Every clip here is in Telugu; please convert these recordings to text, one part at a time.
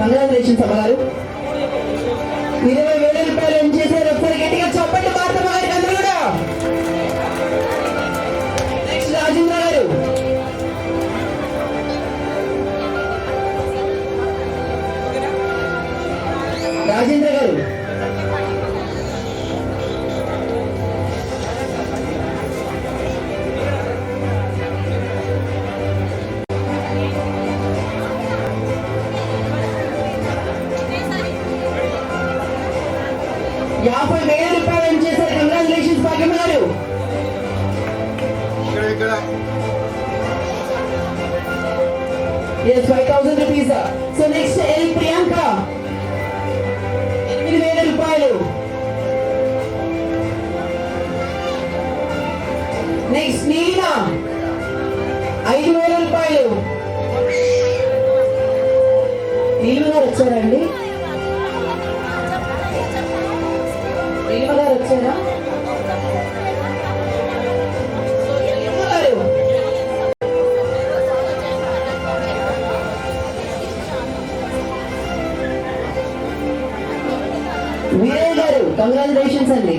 కంగ్రాచులేషన్స్ అమ్మగారు ఇరవై Yes, 5,000 rupees. So next, L. Priyanka. ఎనిమిది వేల రూపాయలు నెక్స్ట్ నీలిమ ఐదు వేల రూపాయలు గారు వచ్చారండి వీరయ్య గారు కంగ్రాచులేషన్స్ అండి.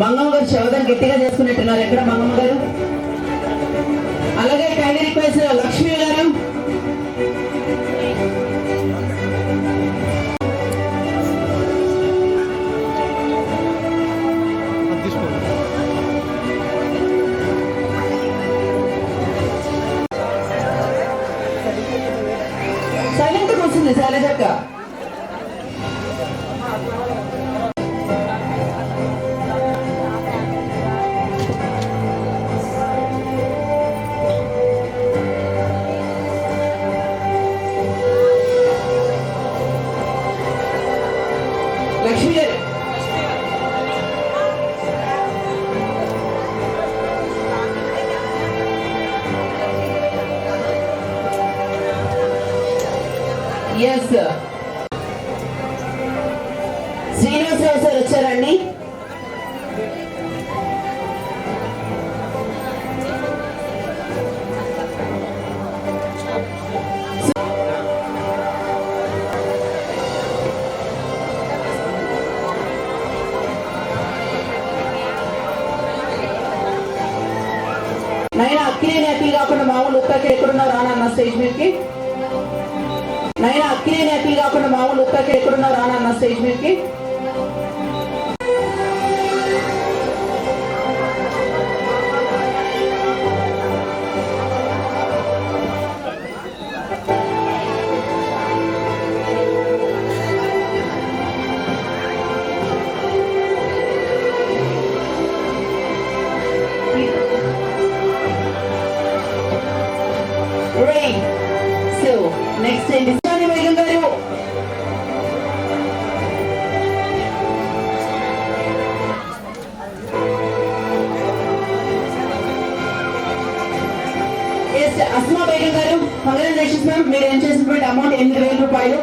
మంగమ్మ గారు శవదం గట్టిగా చేసుకున్నట్టున్నారు. ఎక్కడ మంగమ్మ గారు? అలాగే kind request Lakshmi Srinivasarao sir వచ్చారండి? నైనా అక్కినే అప్పీల్ కాకుండా మామూలు ఉత్తకి ఎక్కడున్నారు? రానన్న స్టేజ్ మీదకి. నైనా అక్కినే అప్పీల్ కాకుండా మామూలు ఉత్తకి ఎక్కడున్నారు? రానన్న స్టేజ్ మీదకి. నెక్స్ట్ అస్మా బేగం గారు కంగ్రాచులేషన్స్ మ్యామ్ మీరు ఏం చేసినటువంటి అమౌంట్ ఎనిమిది వేల రూపాయలు.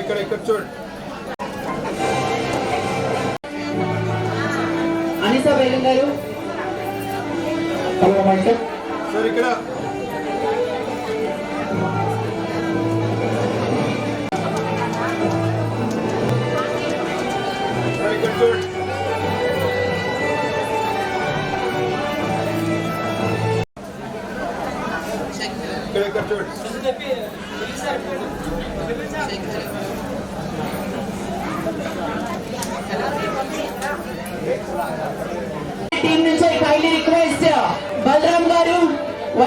ఇక్కడ ఇక్కడ చూడండి. మైక్ సరే ఇక్కడ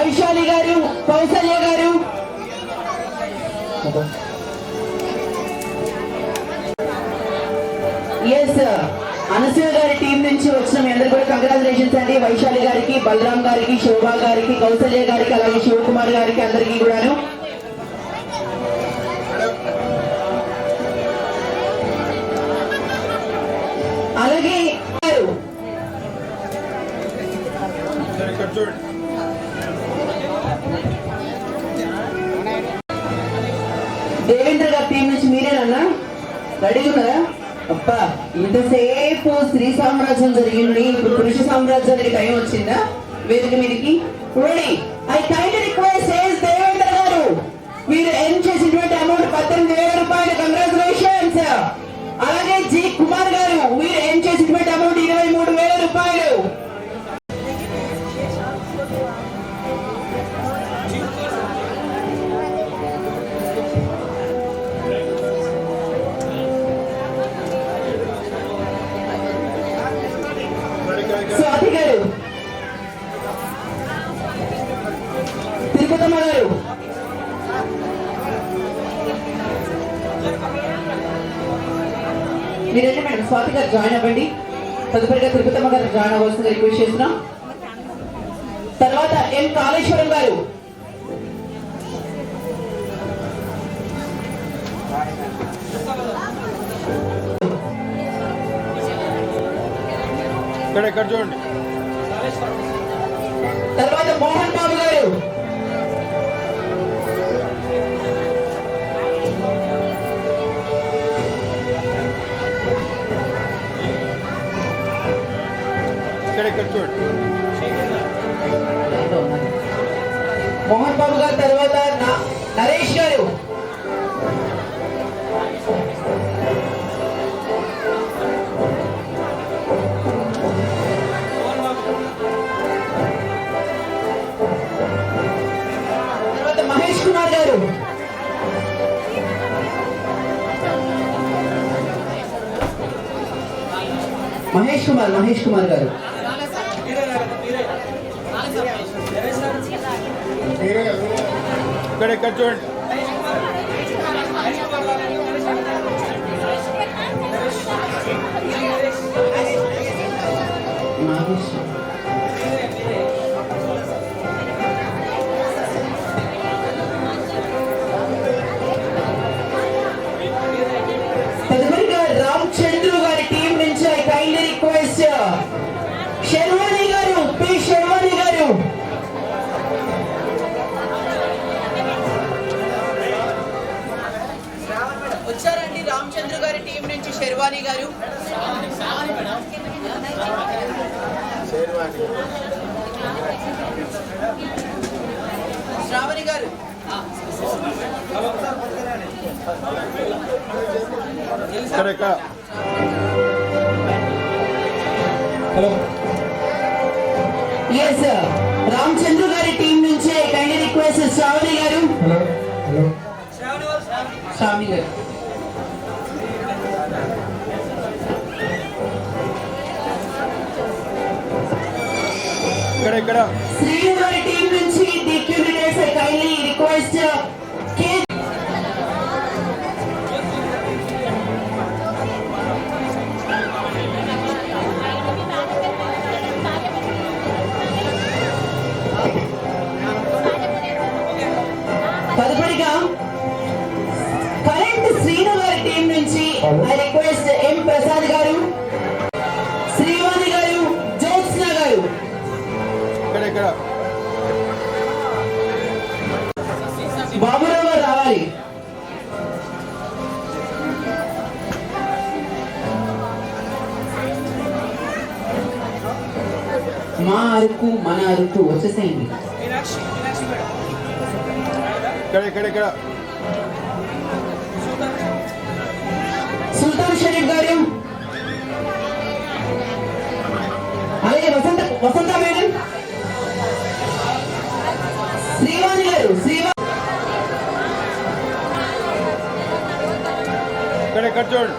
వైశాలి గారు కౌసల్య గారు. ఎస్ అనసూయ గారి టీం నుంచి వచ్చిన మీ అందరు కూడా కంగ్రాచులేషన్స్ అండి. వైశాలి గారికి బలరాం గారికి శోభా గారికి కౌసల్య గారికి అలాగే శివకుమార్ గారికి అందరికీ కూడాను. టీం నుంచి మీరేనన్నా రెడీగా ఉన్నారా? అబ్బా ఇంతసేపు స్త్రీ సామ్రాజ్యం జరిగింది. ఇప్పుడు పురుష సామ్రాజ్యానికి టైం వచ్చిందా? వేదిక మీదకి. రెడీ ఐ కైండ్ రిక్వెస్ట్ సేస్ దేవేంద్ర గారు మీరు ఏం చేసింది? మీరండి మేడం స్వాతి గారు జాయిన్ అవ్వండి. తదుపరిగా తిరుపతమ్మ గారు జాయిన్ అవ్వాల్సిందిగా రిక్వెస్ట్ చేస్తున్నాం. తర్వాత ఎం కాళేశ్వరం గారు. ఇక్కడ ఇక్కడ చూడండి. తర్వాత మోహన్ బాబు గారు. ఇక్కడ ఇక్కడ చూడండి మోహన్ బాబు గారి తర్వాత నరేష్ గారు. మహేష్ కుమార్ మహేష్ కుమార్ గారు. ఇక్కడ ఇక్కడ చూడండి మహేష్ వచ్చారండి రామచంద్ర గారి టీం నుంచి శర్వాణి గారు. శ్రావణి గారు. ఇక్కడ ఎస్ రామ్ చంద్రు గారి టీం నుంచి ఐ కైండ్లీ రిక్వెస్ట్ శ్రావణి గారు. శ్రావణి గారు ఇక్కడ ఇక్కడ శ్రీను గారి. టీం ఇక్కడ. బాబురావు గారు రావాలి. మా అరుకు మన అరుకు వచ్చేసేయండి. ఇక్కడ ఇక్కడ ఇక్కడ. సుల్తాన్ షరీఫ్ గారు. అలాగే వసంత వసంత మేడం. ఇక్కడ ఇక్కడ చూడండి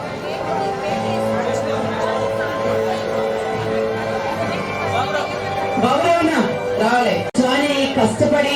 బాబురావు అన్న రావాలి. కానీ కష్టపడి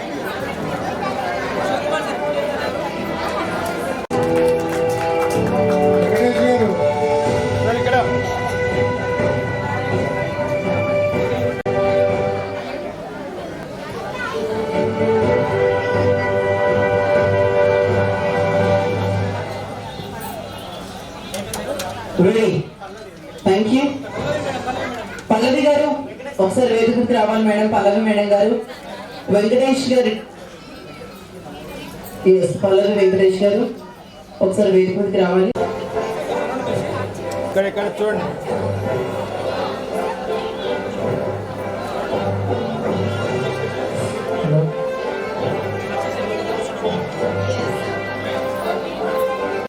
రావాలి మేడం పల్లవి మేడం గారు. వెంకటేష్ గారు. ఎస్ పల్లవి వెంకటేష్ గారు. ఒకసారి వేదికకి రావాలి. ఇక్కడ ఇక్కడ చూడండి.